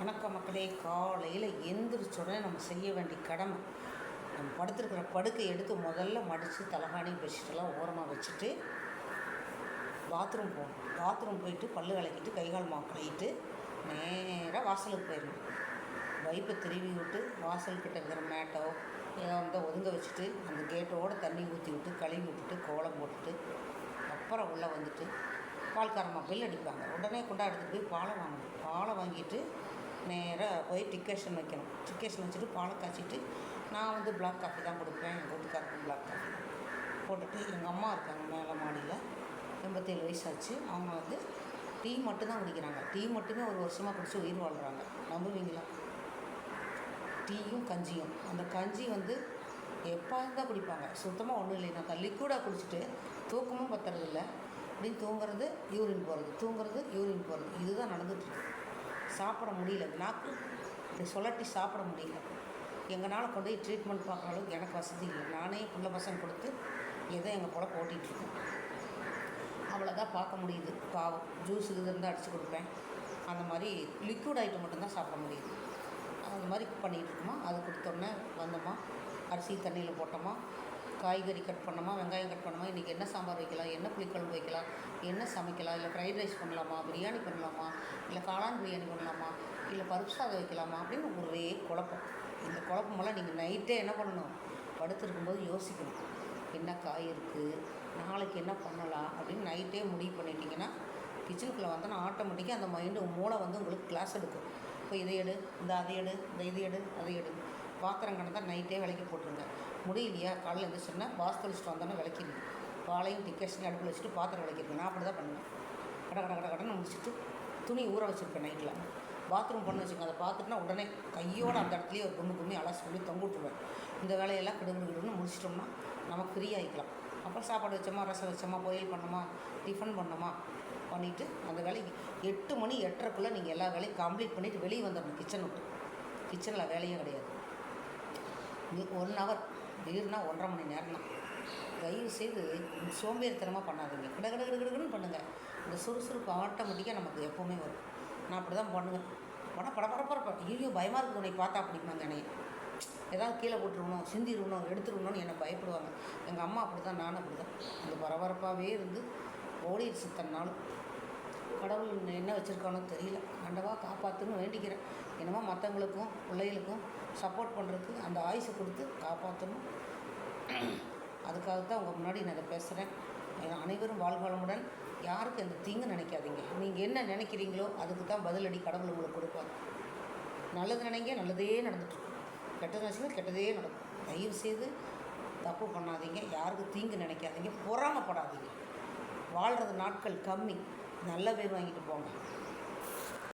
வணக்கம் மக்களே. காலையில் எந்திரிச்ச உடனே நம்ம செய்ய வேண்டிய கடமை. நம்ம படுத்திருக்கிற படுக்கை எடுத்து முதல்ல மடித்து தலகாணி பெட்ஷீட்டெல்லாம் ஓரமாக வச்சுட்டு பாத்ரூம் போகணும். பாத்ரூம் போயிட்டு பல்லு விளக்கிட்டு கை கால் கழுவிட்டு நேராக வாசலுக்கு போயிடணும். பைப்பை திருவி விட்டு வாசல்கிட்ட இருக்கிற மேட்டோ ஏதோ இருந்தால் ஒதுங்க வச்சுட்டு அந்த கேட்டோட தண்ணி ஊற்றி விட்டு கழுவி விட்டுட்டு கோலம் போட்டுட்டு அப்புறம் உள்ளே வந்துட்டு பால்காரமாக பில் அடிப்பாங்க. உடனே கொண்டா எடுத்துகிட்டு போய் பாலை வாங்கணும். பாலை வாங்கிட்டு நேராக போய் டிக்கேஷன் வைக்கணும். டிக்கேஷன் வச்சுட்டு பாலை காய்ச்சிட்டு நான் வந்து பிளாக் காஃபி தான் கொடுப்பேன். எங்கள் வீட்டுக்காரருக்கு பிளாக் காஃபி போட்டுட்டு எங்கள் அம்மா இருக்காங்க மேலே மாடியில். எண்பத்தேழு வயசாச்சு. அவங்க வந்து டீ மட்டும்தான் குடிக்கிறாங்க. டீ மட்டுமே ஒரு வருஷமாக குடித்து உயிர் வாழ்கிறாங்க நம்புவீங்களா? டீயும் கஞ்சியும். அந்த கஞ்சி வந்து எப்போ தான் குடிப்பாங்க. சுத்தமாக ஒன்றும் இல்லைனாக்கா லிக்விடாக குடிச்சிட்டு தூக்கமும் பத்துறதில்ல. அப்படின்னு தூங்குறது யூரின் போகிறது தூங்குறது யூரின் போகிறது இதுதான் நடந்துகிட்ருக்கு சாப்பிட முடியல. நாக்கு இப்படி சொல்லட்டி சாப்பிட முடியல. எங்களால் கொண்டு போய் ட்ரீட்மெண்ட் பார்க்குற அளவுக்கு எனக்கு வசதி இல்லை. நானே பிள்ளை பசங்க கொடுத்து ஏதோ எங்கள் போல ஓட்டிகிட்ருக்கேன் அவ்வளோதான் பார்க்க முடியுது. பாவம். ஜூஸ் இது இருந்தால் அடித்து கொடுப்பேன். அந்த மாதிரி லிக்விட் ஐட்டம் மட்டும்தான் சாப்பிட முடியுது. அந்த மாதிரி பண்ணிகிட்டு இருக்கோமா? அது கொடுத்தோன்னே வந்தோமா? அரிசி தண்ணியில் போட்டோமா? காய்கறி கட் பண்ணோமா வெங்காயம் கட் பண்ணோமா இன்றைக்கி என்ன சாம்பார் வைக்கலாம் என்ன புளிக்குழம்பு வைக்கலாம் என்ன சமைக்கலாம் இல்லை ஃப்ரைட் ரைஸ் பண்ணலாமா பிரியாணி பண்ணலாமா இல்லை காளான் பிரியாணி பண்ணலாமா இல்லை பருப்பு சாதம் வைக்கலாமா அப்படின்னு ஒரே குழப்பம். இந்த குழப்பமெல்லாம் நீங்கள் நைட்டே என்ன பண்ணணும்? படுத்திருக்கும்போது யோசிக்கணும். என்ன காய் இருக்குது நாளைக்கு என்ன பண்ணலாம்? அப்படின்னு நைட்டே முடிவு பண்ணிட்டீங்கன்னா கிச்சனுக்குள்ளே வந்தோன்னா ஆட்டோமேட்டிக்காக அந்த மைண்டு மூளை வந்து உங்களுக்கு கிளாஸ் எடுக்கும். இப்போ இதை எடு இந்த அதை எடு இந்த இது எடு அதை எடு. பாத்திரம் கணந்தால் நைட்டே விளக்கி போட்டுருங்க. முடியலையா? காலையில் எழுந்திரிச்சோன்னா வாஸ்து வச்சுட்டு வந்தோன்னே விளக்கிடுங்க பாலையும் டிக்கெட்ஸையும் அடுப்பில் வச்சுட்டு பாத்திரம் விளக்கிருங்க நான் அப்படி தான் பண்ணுவேன். கட கட கட கடனை முடிச்சுட்டு துணி ஊற வச்சுருப்பேன் நைட்டில் பாத்ரூம் பண்ண வச்சுக்கோங்க. அதை பார்த்துட்டுனா உடனே கையோடு அந்த இடத்துலையே ஒரு கும்மி கும்மி அலசி சொல்லி தொங்க விட்டுருவேன். இந்த வேலையெல்லாம் கிடுகிடுன்னு முடிச்சிட்டோம்னா நமக்கு ஃப்ரீ ஆகிக்கலாம் அப்புறம் சாப்பாடு வச்சோமா? ரசம் வச்சோமா? பொரியல் பண்ணோமா? டிஃபன் பண்ணோமா? பண்ணிவிட்டு அந்த வேலைக்கு எட்டு மணி எட்டரைக்குள்ளே நீங்கள் எல்லா வேலையும் கம்ப்ளீட் பண்ணிவிட்டு வெளியே வந்துடணும் கிச்சன் விட்டு. கிச்சனில் வேலையும் கிடையாது. ஒன் ஹவர் திடீர்னா ஒன்றரை மணி நேரம் தான் தயவு செய்து சோம்பேறித்தனமாக பண்ணாதீங்க. கிட கிட கிட பண்ணுங்கள் இந்த சுறுசுறுப்பு ஆட்டோமேட்டிக்காக நமக்கு எப்போவுமே வரும். நான் அப்படி தான் பண்ணுவேன் படம் படப்பரப்பரப்ப ஐயோ பயமாக இருக்குது உன்னை பார்த்தா அப்படிம்பாங்க என்னைய. ஏதாவது கீழே போட்டுருவணும் சிந்திருவணும் எடுத்துருவணும்னு என்னை பயப்படுவாங்க. எங்கள் அம்மா அப்படி தான் நானும் அப்படி தான் அந்த பரபரப்பாகவே இருந்து ஓடிடுச்சு தன்னாலும் கடவுள் என்ன வச்சுருக்கானோ தெரியல. ஆண்டவா காப்பாற்றுன்னு வேண்டிக்கிறேன். என்னமோ மற்றவங்களுக்கும் பிள்ளைகளுக்கும் சப்போர்ட் பண்ணுறதுக்கு அந்த ஆயுசை கொடுத்து காப்பாற்றணும் அதுக்காக தான் உங்கள் முன்னாடி நான் இதை பேசுகிறேன் அனைவரும் வாழ்வாளமுடன் யாருக்கும் இந்த தீங்கு நினைக்காதீங்க. நீங்கள் என்ன நினைக்கிறீங்களோ அதுக்கு தான் பதிலடி கடவுள் உங்களுக்கு கொடுப்பாங்க நல்லது நினைங்க நல்லதே நடந்துட்டுருக்கும் கெட்டது நினச்சிங்க கெட்டதே நடக்கும். தயவு செய்து தப்பு பண்ணாதீங்க. யாருக்கும் தீங்கு நினைக்காதீங்க. பொறாமப்படாதீங்க. வாழ்கிறது நாட்கள் கம்மி. நல்ல பேர் வாங்கிட்டு போங்க.